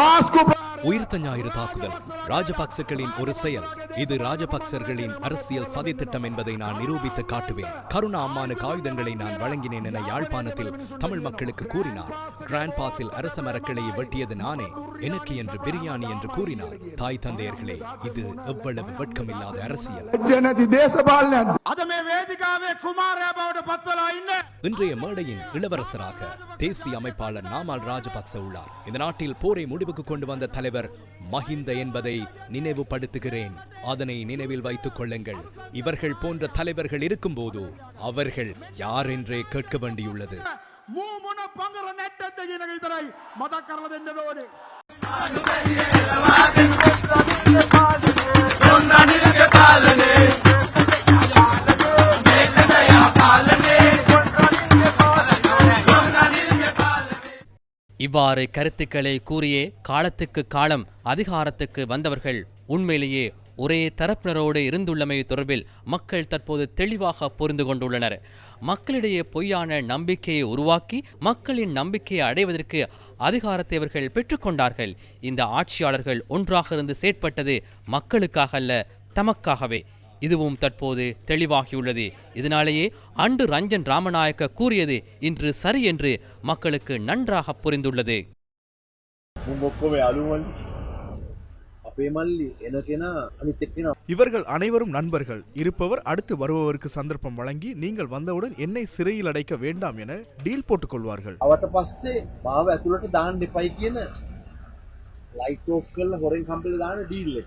పాస్కు உயிர்த்த ஞாயிறு தாக்குதல். ராஜபக்சக்களின் ஒரு செயல். இது ராஜபக்சர்களின் அரசியல் சதித்திட்டம் என்பதை நான் நிரூபித்து காட்டுவேன். கருணா அம்மானுக்கு ஆயுதங்களை நான் வழங்கினேன் என யாழ்ப்பாணத்தில் தமிழ் மக்களுக்கு கூறினார். கிராண்ட் பாஸில் அரச மரக்கிளையை வெட்டியது நானே. எனக்கு என்று பிரியாணி என்று கூறினார். தாய் தந்தையர்களே இது எவ்வளவு வெட்கமில்லாத அரசியல். இன்றைய மேடையின் இளவரசராக தேசிய அமைப்பாளர் நாமால் ராஜபக்ச உள்ளார். இந்த நாட்டில் போரை முடிவுக்கு கொண்டு வந்த தலைவர் தலைவர் மஹிந்த என்பதை நினைவுபடுத்துகிறேன். அதனை நினைவில் வைத்துக் கொள்ளுங்கள். இவர்கள் போன்ற தலைவர்கள் இருக்கும் போது அவர்கள் யார் என்றே கேட்க வேண்டியுள்ளது. மூமுன பங்குற நெட்டத்தை மத கரலதென்றதோடு இவ்வாறு கருத்துக்களை கூறியே காலத்துக்கு காலம் அதிகாரத்துக்கு வந்தவர்கள் உண்மையிலேயே ஒரே தரப்பினரோடு இருந்துள்ளமை தொடர்பில் மக்கள் தற்போது தெளிவாக புரிந்து கொண்டுள்ளனர். மக்களிடையே பொய்யான நம்பிக்கையை உருவாக்கி மக்களின் நம்பிக்கையை அடைவதற்கு அதிகாரத்தை இவர்கள் பெற்றுக்கொண்டார்கள். இந்த ஆட்சியாளர்கள் ஒன்றாக இருந்து செயற்பட்டது மக்களுக்காக அல்ல தமக்காகவே. இதுவும் தற்போது தெளிவாகியுள்ளது. இதனாலேயே அன்று ரஞ்சன் ராமநாயக்க கூறியது இன்று சரி என்று மக்களுக்கு நன்றாக புரிந்துள்ளது. இவர்கள் அனைவரும் நண்பர்கள். இருப்பவர் அடுத்து வருபவருக்கு சந்தர்ப்பம் வழங்கி நீங்கள் வந்தவுடன் என்னை சிறையில் அடைக்க வேண்டாம் என டீல் போட்டுக் கொள்வார்கள். Light off company